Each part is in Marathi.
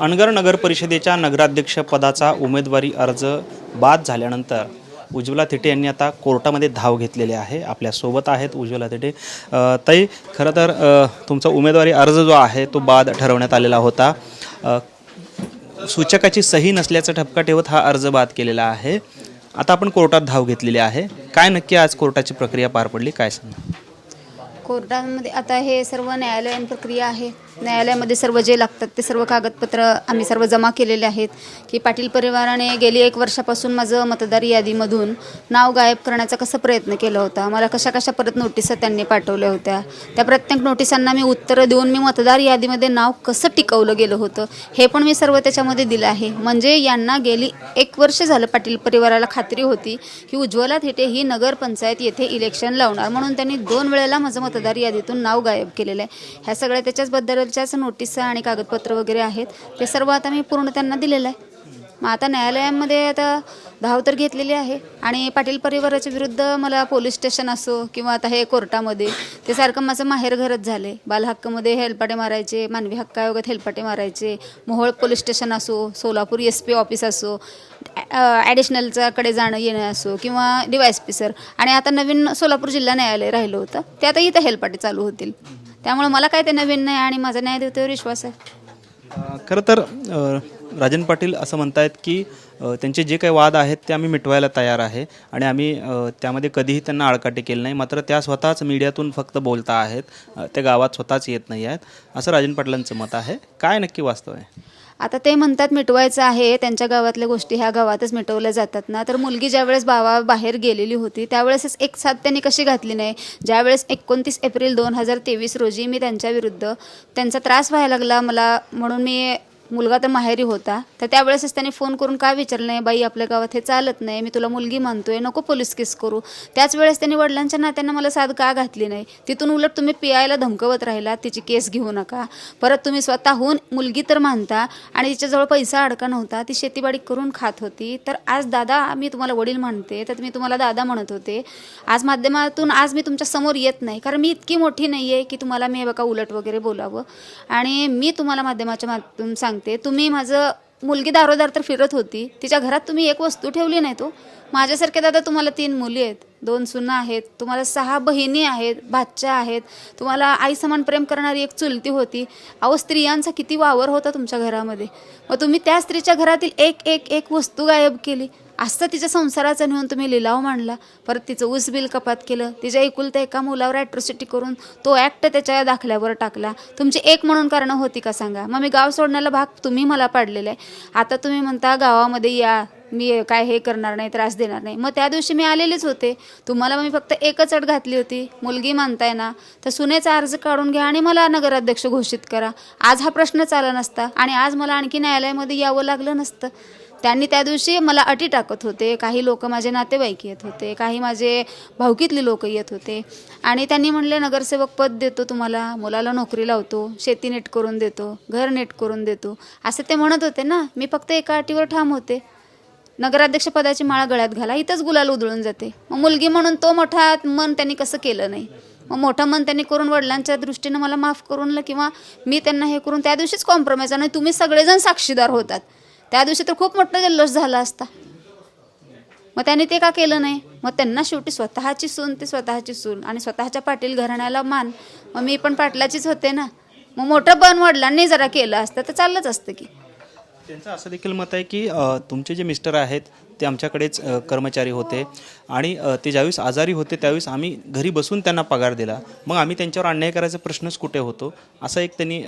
अनगर नगर परिषदेच्या नगराध्यक्षपदाचा उमेदवारी अर्ज बाद झाल्यानंतर उज्ज्वला थिटे यांनी आता कोर्टामध्ये धाव घेतलेली आहे. आपल्यासोबत आहेत उज्ज्वला थिटे. ताई खरं तर अ, तुमचा उमेदवारी अर्ज जो आहे तो बाद ठरवण्यात आलेला होता. अ, सूचकाची सही नसल्याचा ठपका ठेवत हा अर्ज बाद केलेला आहे. आता आपण कोर्टात धाव घेतलेली आहे. काय नक्की आज कोर्टाची प्रक्रिया पार पडली? काय सांगा? कोर्टामध्ये आता हे सर्व न्यायालयीन प्रक्रिया आहे. न्यायालयामध्ये सर्व जे लागतात ते सर्व कागदपत्र आम्ही सर्व जमा केलेले आहेत. की पाटील परिवाराने गेली एक वर्षापासून माझं मतदार यादीमधून नाव गायब करण्याचा कसा प्रयत्न केला होता? मला कशा कशा परत नोटिसा त्यांनी पाठवल्या होत्या? त्या प्रत्येक नोटिसांना मी उत्तरं देऊन मी मतदार यादीमध्ये नाव कसं टिकवलं गेलं होतं? हे पण मी सर्व त्याच्यामध्ये दिलं आहे. म्हणजे यांना गेली एक वर्ष झालं पाटील परिवाराला खात्री होती की उज्ज्वला थेटे ही नगरपंचायत येथे इलेक्शन लावणार. म्हणून त्यांनी दोन वेळेला माझं मतदार यादीतून नाव गायब केलेलं आहे. ह्या सगळ्या त्याच्याचबद्दल त्याच्याचबद्दलच्याच नोटीस आणि कागदपत्र वगैरे आहेत ते सर्व आता मी पूर्ण त्यांना दिलेलं आहे. मग आता न्यायालयामध्ये आता धाव तर घेतलेली आहे आणि पाटील परिवाराच्या विरुद्ध मला पोलीस स्टेशन असो किंवा आता हे कोर्टामध्ये ते सारखं माझं माहेर घरच झाले. बालहक्कमध्ये हेलपाटे मारायचे मानवी हक्क आयोगात हेलपाटे मारायचे मोहोळ पोलीस स्टेशन असो सोलापूर एस पी ऑफिस असो ॲडिशनलचा कडे जाणं येणं असो किंवा D Y S P sir आणि आता नवीन सोलापूर जिल्हा न्यायालय राहिलं होतं ते आता इथं हेलपाटे चालू होतील. त्यामुळे मला काय ते नवीन नाही आणि माझा न्यायदेवतेवर विश्वास आहे. खरं तर अ, राजन पाटील असं म्हणतायत की अ, त्यांचे जे काही वाद आहेत ते आम्ही मिटवायला तयार आहे आणि आम्ही अ, त्यामध्ये कधीही त्यांना आळकाटे केली नाही. मात्र त्या स्वतःच मीडियातून फक्त बोलता आहेत. अ, त्या गावात स्वतःच येत नाही आहेत. असं राजन पाटलांचं मत आहे. काय नक्की वास्तव आहे? आता ते म्हणतात मिटवायचं आहे त्यांच्या गावातल्या गोष्टी ह्या गावातच मिटवल्या जातात ना. तर मुलगी ज्यावेळेस बाबा बाहेर गेलेली होती त्यावेळेसच एक साथ त्यांनी कशी घातली नाही. ज्यावेळेस एकोणतीस एप्रिल दोन हजार तेवीस रोजी मी त्यांच्या विरुद्ध त्यांचा त्रास व्हायला लागला मला म्हणून मी मुलगा तर माहेरी होता तर त्यावेळेसच त्यांनी फोन करून का विचारलं नाही बाई आपल्या गावात हे चालत नाही मी तुला मुलगी म्हणतोय नको पोलीस केस करू. त्याच वेळेस त्यांनी वडिलांच्या नात्यांना मला साथ का घातली नाही? तिथून उलट तुम्ही पियायला धमकवत राहिला तिची केस घेऊ नका. परत तुम्ही स्वतःहून मुलगी तर मानता आणि तिच्याजवळ पैसा अडका नव्हता ती शेतीबाडी करून खात होती तर आज दादा मी तुम्हाला वडील म्हणते तर मी तुम्हाला दादा म्हणत होते. आज माध्यमातून आज मी तुमच्यासमोर येत नाही कारण मी इतकी मोठी नाही आहे की तुम्हाला मी बघा उलट वगैरे बोलावं. आणि मी तुम्हाला माध्यमाच्या माध्यम सांगते. तुम्ही माझं मुलगी दारोदार तर फिरत होती तिच्या घरात तुम्ही एक वस्तू ठेवली नाही तो? माझ्यासारखे दादा तुम्हाला तीन मुली आहेत. दोन सुना आहेत तुम्हाला सहा बहिणी आहेत भाच्या आहेत तुम्हाला आई समान प्रेम करणारी एक चुलती होती. अहो स्त्रियांचा किती वावर होता तुमच्या घरामध्ये. मग तुम्ही त्या स्त्रीच्या घरातील एक एक एक वस्तू गायब केली. असं तिच्या संसाराचा नेऊन तुम्ही लिलाव मांडला. परत तिचं ऊस बिल कपात केलं. तिच्या एकुलत्या एका मुलावर ॲट्रोसिटी करून तो ॲक्ट त्याच्या दाखल्यावर टाकला. तुमची एक म्हणून कारणं होती का सांगा. मग मी गाव सोडण्याला भाग तुम्ही मला पाडलेला आहे. आता तुम्ही म्हणता गावामध्ये या. मी काय हे करणार नाही त्रास देणार नाही. मग त्या दिवशी मी आलेलेच होते. तुम्हाला मी फक्त एकच अट घातली होती. मुलगी मानताय ना तर सुनेचा अर्ज काढून घ्या आणि मला नगराध्यक्ष घोषित करा. आज हा प्रश्न आला नसता आणि आज मला आणखी न्यायालयामध्ये यावं लागलं नसतं. त्यांनी त्या दिवशी मला अटी टाकत होते. काही लोक माझे नातेवाईक येत होते. काही माझे भावकीतले लोक येत होते. आणि त्यांनी म्हणले नगरसेवक पद देतो तुम्हाला. मुलाला नोकरी लावतो. शेती नीट करून देतो. घर नीट करून देतो. असं ते म्हणत होते ना. मी फक्त एका अटीवर ठाम होते. नगराध्यक्षपदाची माळा गळ्यात घाला इथंच गुलाल उधळून जाते. मग मुलगी म्हणून तो मोठा मन त्यांनी कसं केलं नाही? मग मोठं मन त्यांनी करून वडिलांच्या दृष्टीनं मला माफ करून किंवा मी त्यांना हे करून त्या दिवशीच कॉम्प्रोमाइज आणि तुम्ही सगळेजण साक्षीदार होतात. त्या दिवशी तर खूप मोठा जल्लोष झाला असता. मग त्यांनी ते का केलं नाही? मग त्यांना शेवटी स्वतःची सून ते स्वतःची सून आणि स्वतःच्या पाटील घराण्याला मान. मग मी पण पाटलाचीच होते ना. मग मोठं पण वडिलांनी जरा केलं असतं तर चाललंच असतं की. त्यांचं असं देखील मत आहे की तुमचे जे मिस्टर आहेत ते आमच्याकडेच कर्मचारी होते. आणि ते ज्यावेळेस आजारी होते त्यावेळेस आम्ही घरी बसून त्यांना पगार दिला. मग आम्ही त्यांच्यावर अन्याय करायचा प्रश्नच कुठे होतो? असा एक त्यांनी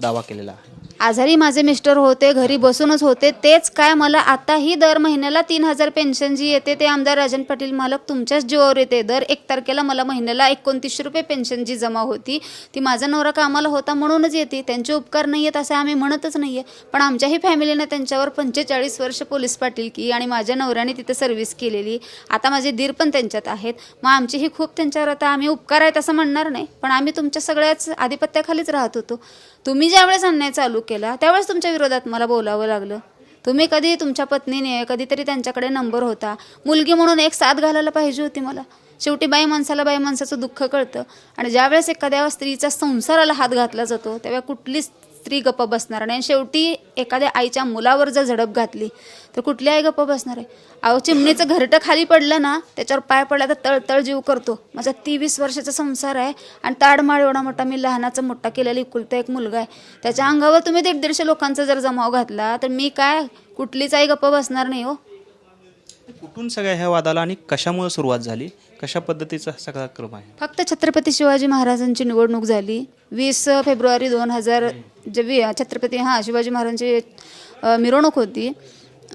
दावा केलेला आहे. आजारी माझे मिस्टर होते घरी बसूनच होते तेच काय मला आताही दर महिन्याला तीन हजार पेन्शन जी येते ते आमदार राजन पाटील मालक तुमच्याच जीवावर येते. दर एक तारखेला मला महिन्याला एकोणतीसशे रुपये पेन्शन जी जमा होती ती माझा नवरा कामाला होता म्हणूनच येते. त्यांचे उपकार नाही आहेत असं आम्ही म्हणतच नाही आहे पण आमच्याही फॅमिलीनं त्यांच्यावर पंचेचाळीस वर्ष पोलीस पाटील की आणि माझ्या नवऱ्याने तिथे सर्व्हिस केलेली. आता माझे दीर पण त्यांच्यात आहेत. मग आमचीही खूप त्यांच्यावर आता आम्ही उपकार आहेत असं म्हणणार नाही. पण आम्ही तुमच्या सगळ्याच आधिपत्याखालीच राहत होतो. तुम्ही ज्यावेळेस अन्याय चालू केला केला त्यावेळेस तुमच्या विरोधात मला बोलावं लागलं. तुम्ही कधी तुमच्या पत्नीने कधीतरी त्यांच्याकडे नंबर होता. मुलगी म्हणून एक साथ घालायला पाहिजे होती मला. शेवटी बाई माणसाला बाई माणसाचं दुःख कळतं. आणि ज्यावेळेस एखाद्या स्त्रीच्या संसाराला हात घातला जातो तेव्हा कुठलीच स्त्री गप्प बसणार नाही. आणि शेवटी एखाद्या आईच्या मुलावर जर झडप घातली तर कुठली आई गप्प बसणार आहे अहो चिमणीचं घरटं खाली पडलं ना त्याच्यावर पाय पडला तर तळतळ जीव करतो. माझा तेवीस वर्षाचा संसार आहे आणि ताडमाळ एवढा मोठा मी लहानाचा मोठा केलेला इकुलता एक मुलगा आहे. त्याच्या अंगावर तुम्ही दीड दीडशे लोकांचा जर जमाव घातला तर मी काय कुठलीच आई गप्प बसणार नाही हो. कुठून सगळ्या ह्या वादाला आणि कशामुळे सुरुवात झाली? कशा पद्धतीचा हा सगळा क्रम आहे? फक्त छत्रपती शिवाजी महाराजांची निवडणूक झाली. वीस फेब्रुवारी दोन हजार जे वि छत्रपती हां शिवाजी महाराजांची अ, मिरवणूक होती.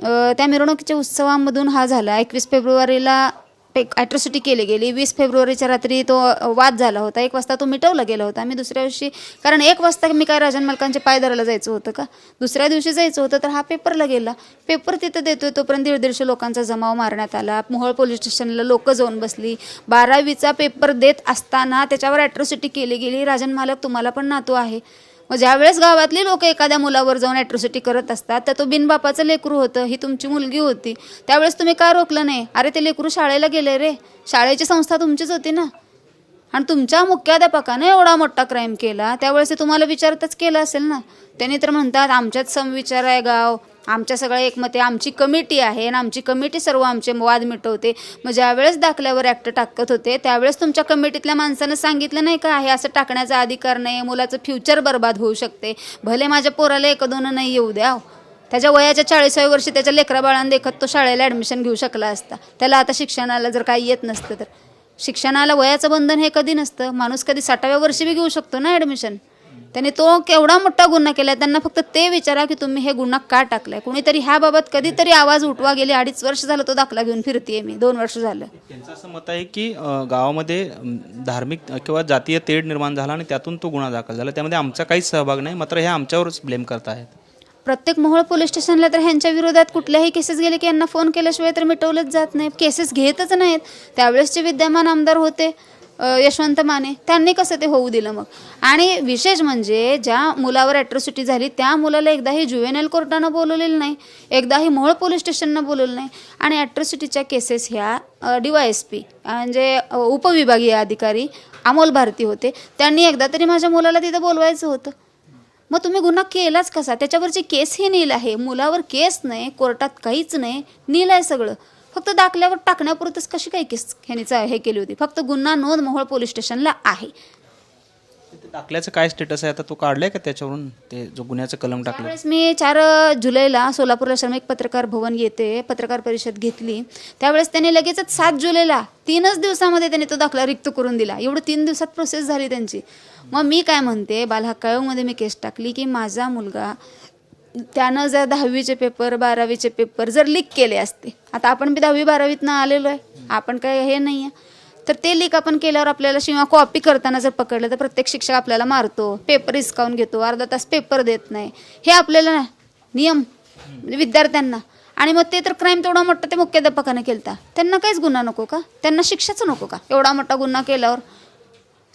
अ, त्या मिरवणुकीच्या उत्सवामधून हा झाला. एकवीस फेब्रुवारीला एक ॲट्रॉसिटी केली गेली. वीस फेब्रुवारीच्या रात्री तो वाद झाला होता. एक वाजता तो मिटवला गेला होता. आम्ही दुसऱ्या दिवशी कारण एक वाजता मी काय राजन मालकांच्या धरायला जायचं होतं का? दुसऱ्या दिवशी जायचं होतं तर हा पेपरला गेला. पेपर तिथं देतोय तोपर्यंत दीड दीडशे लोकांचा जमाव मारण्यात आला. मोहोळ पोलीस स्टेशनला लोकं जाऊन बसली. बारावीचा पेपर देत असताना त्याच्यावर ॲट्रॉसिटी केली गेली. राजन मालक तुम्हाला पण नातू आहे. मग ज्यावेळेस गावातली लोक एखाद्या मुलावर जाऊन ॲट्रॉसिटी करत असतात तर तो बिनबापाचं लेकरू होतं ही तुमची मुलगी होती. त्यावेळेस तुम्ही का रोखलं नाही? अरे ते लेकरू शाळेला गेले रे. शाळेची संस्था तुमचीच होती ना. आणि तुमच्या मुख्याध्यापकाने एवढा मोठा क्राईम केला. त्यावेळेस ते तुम्हाला विचारतच केलं असेल ना. त्यांनी तर म्हणतात आमच्यात समविचार आहे गाव. आमच्या सगळ्या एकमते आमची कमिटी आहे आणि आमची कमिटी सर्व आमचे वाद मिटवते. मग ज्यावेळेस दाखल्यावर ॲक्ट टाकत होते त्यावेळेस तुमच्या कमिटीतल्या माणसानं सांगितलं नाही का हे असं टाकण्याचा अधिकार नाही मुलाचं फ्युचर बर्बाद होऊ शकते. भले माझ्या पोराला एक दोन नाही येऊ द्या. त्याच्या वयाच्या चाळीसाव्या वर्षी त्याच्या लेकरा बाळांना देखत तो शाळेला ॲडमिशन घेऊ शकला असता. त्याला आता शिक्षणाला जर काही येत नसतं तर. शिक्षणाला वयाचं बंधन हे कधी नसतं. माणूस कधी साठाव्या वर्षी बी घेऊ शकतो ना ॲडमिशन त्याने तो केवढा मोठा गुन्हा केला त्यांना फक्त ते विचारा की तुम्ही हे गुन्हा का टाकलाय? कुणीतरी ह्या बाबत कधीतरी आवाज उठवा गेले अडीच वर्ष झालं तो दाखला घेऊन फिरतेय मी दोन वर्ष झालं. त्यांचं असं मत आहे की गावामध्ये धार्मिक किंवा जातीय तेढ निर्माण झाला आणि त्यातून तो गुन्हा दाखल झाला. त्यामध्ये आमचा काहीच सहभाग नाही मात्र हे आमच्यावरच ब्लेम करत आहेत. प्रत्येक मोहोळ पोलीस स्टेशनला तर ह्यांच्या विरोधात कुठल्याही केसेस गेले की यांना फोन केल्याशिवाय तर मिटवलंच जात नाही केसेस घेतच नाहीत. त्यावेळेसचे विद्यमान आमदार होते. यशवंत माने त्यांनी कसं ते होऊ दिलं मग? आणि विशेष म्हणजे ज्या मुलावर ॲट्रॉसिटी झाली त्या मुलाला एकदाही ज्युएनएल कोर्टानं बोलवलेलं नाही एकदाही मोहोळ पोलीस स्टेशननं बोलवलं नाही. आणि ॲट्रॉसिटीच्या केसेस ह्या डी वाय एस पी म्हणजे उपविभागीय अधिकारी अमोल भारती होते. त्यांनी एकदा तरी माझ्या मुलाला तिथं बोलवायचं होतं. मग तुम्ही गुन्हा केलाच कसा? त्याच्यावरची केसही नील आहे. मुलावर केस नाही कोर्टात काहीच नाही. नील आहे सगळं. फक्त दाखल्यावर टाकण्यापुरतच कशी काही केस ह्याने हे केली होती? फक्त गुन्हा नोंद मोहोळ पोलीस स्टेशनला आहे. ते दाखल्याचं काय स्टेटस आहे? आता तो काढलाय का त्याच्यावरून? ते जो गुन्ह्याचं कलम टाकलं? त्यावेळेस मी चार जुलैला सोलापूरला श्रमिक पत्रकार भवन येते पत्रकार परिषद घेतली. त्यावेळेस त्यांनी लगेचच सात जुलैला तीनच दिवसामध्ये त्यांनी तो दाखला रिक्त करून दिला. एवढं तीन दिवसात प्रोसेस झाली त्यांची. मग मी काय म्हणते बालहक्क आयोगमध्ये मी केस टाकली की माझा मुलगा त्यानं जर दहावीचे पेपर बारावीचे पेपर जर लीक केले असते आता आपण बी दहावी बारावीतनं आलेलो आहे आपण काय हे नाही आहे तर ते लीक आपण केल्यावर आपल्याला शिवा कॉपी करताना जर पकडलं तर प्रत्येक शिक्षक आपल्याला मारतो पेपर हिसकावून घेतो अर्धा तास पेपर देत नाही. हे आपल्याला नियम म्हणजे विद्यार्थ्यांना. आणि मग ते तर क्राईम तेवढा मोठा ते मुख्याध्यापकाने केलता. त्यांना काहीच गुन्हा नको का? त्यांना शिक्षाच नको का? एवढा मोठा गुन्हा केल्यावर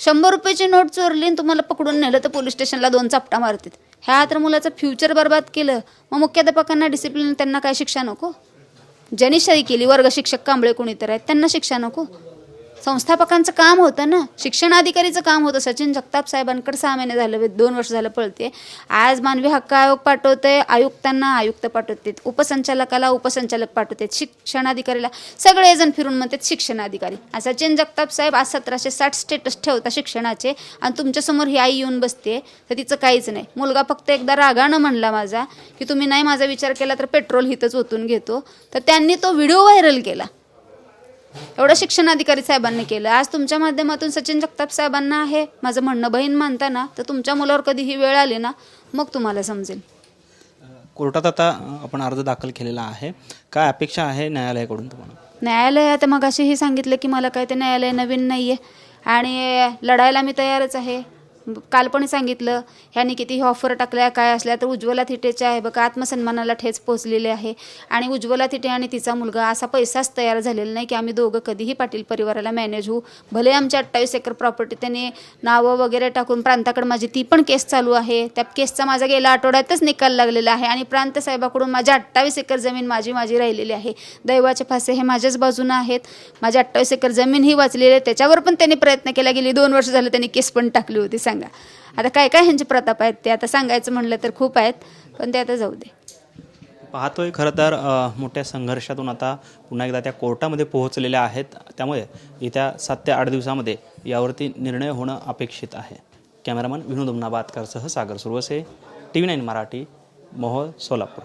शंभर रुपयाची नोट चोरली आणि तुम्हाला पकडून नेलं तर पोलीस स्टेशनला दोन चापटा मारतात ह्या तर मुलाचं फ्युचर बर्बाद केलं. मग मुख्याध्यापकांना डिसिप्लिन त्यांना काय शिक्षा नको? ज्यांनी सही केली वर्ग शिक्षक कांबळे कोणी तर आहेत त्यांना शिक्षा नको? संस्थापकांचं काम होतं ना. शिक्षण अधिकारीचं काम होतं. सचिन जगताप साहेबांकडे सहा महिने झालं दोन वर्ष झालं पळते आज मानवी हक्क आयोग पाठवते आयुक्तांना आयुक्त पाठवतेत. उपसंचालकाला उपसंचालक पाठवते शिक्षणाधिकारीला सगळे जण फिरून म्हणतात शिक्षणाधिकारी. सचिन जगताप साहेब आज सतराशे साठ स्टेटस ठेवता शिक्षणाचे आणि तुमच्यासमोर ही आई येऊन बसते तर तिचं काहीच नाही. मुलगा फक्त एकदा रागानं म्हणला माझा की तुम्ही नाही माझा विचार केला तर पेट्रोल हिथंच ओतून घेतो. तर त्यांनी तो व्हिडिओ व्हायरल केला. एवढं शिक्षण अधिकारी साहेबांनी केलं. आज तुमच्या माध्यमातून सचिन जगताप साहेबांना आहे. माझं म्हणणं बहीण मानता ना तर तुमच्या मुलावर कधी ही वेळ आली ना मग तुम्हाला समजेल. कोर्टात आता आपण अर्ज दाखल केलेला आहे. काय अपेक्षा आहे न्यायालयाकडून तुम्हाला? न्यायालय आता मग असेही सांगितलं की मला काय ते न्यायालय नवीन नाही आहे आणि लढायला मी तयारच आहे. काल पण सांगितलं ह्याने कितीही ऑफर टाकल्या काय असल्या तर उज्ज्वला थिटेच्या आहे बघा आत्मसन्मानाला ठेच पोचलेले आहे. आणि उज्ज्वला थिटे आणि तिचा मुलगा असा पैसाच तयार झालेला नाही की आम्ही दोघं कधीही पाटील परिवाराला मॅनेज होऊ. भले आमच्या अठ्ठावीस एकर प्रॉपर्टी त्याने नावं वगैरे टाकून प्रांताकडे माझी ती पण केस चालू आहे. त्या केसचा माझा गेल्या आठवड्यातच निकाल लागलेला आहे आणि प्रांत साहेबाकडून माझ्या अठ्ठावीस एकर जमीन माझी माझी राहिलेली आहे. दैवाचे फासे हे माझ्याच बाजूनं आहेत. माझ्या अठ्ठावीस एकर जमीन ही वाचलेली आहे. त्याच्यावर पण त्यांनी प्रयत्न केला. गेली दोन वर्ष झालं त्यांनी केस पण टाकली होती. सांगा. आता काय काय ह्यांचे प्रताप आहेत? ते आता सांगायचं म्हणलं तर खूप आहेत पण ते आता जाऊ दे. पाहतोय खरं तर मोठ्या संघर्षातून आता पुन्हा एकदा त्या कोर्टामध्ये पोहोचलेल्या आहेत. त्यामुळे येत्या सात ते आठ दिवसामध्ये यावरती निर्णय होणं अपेक्षित आहे. Cameraman Vinod उमनाबादकरसह Sagar Suravase T V nine Marathi Mohol Solapur.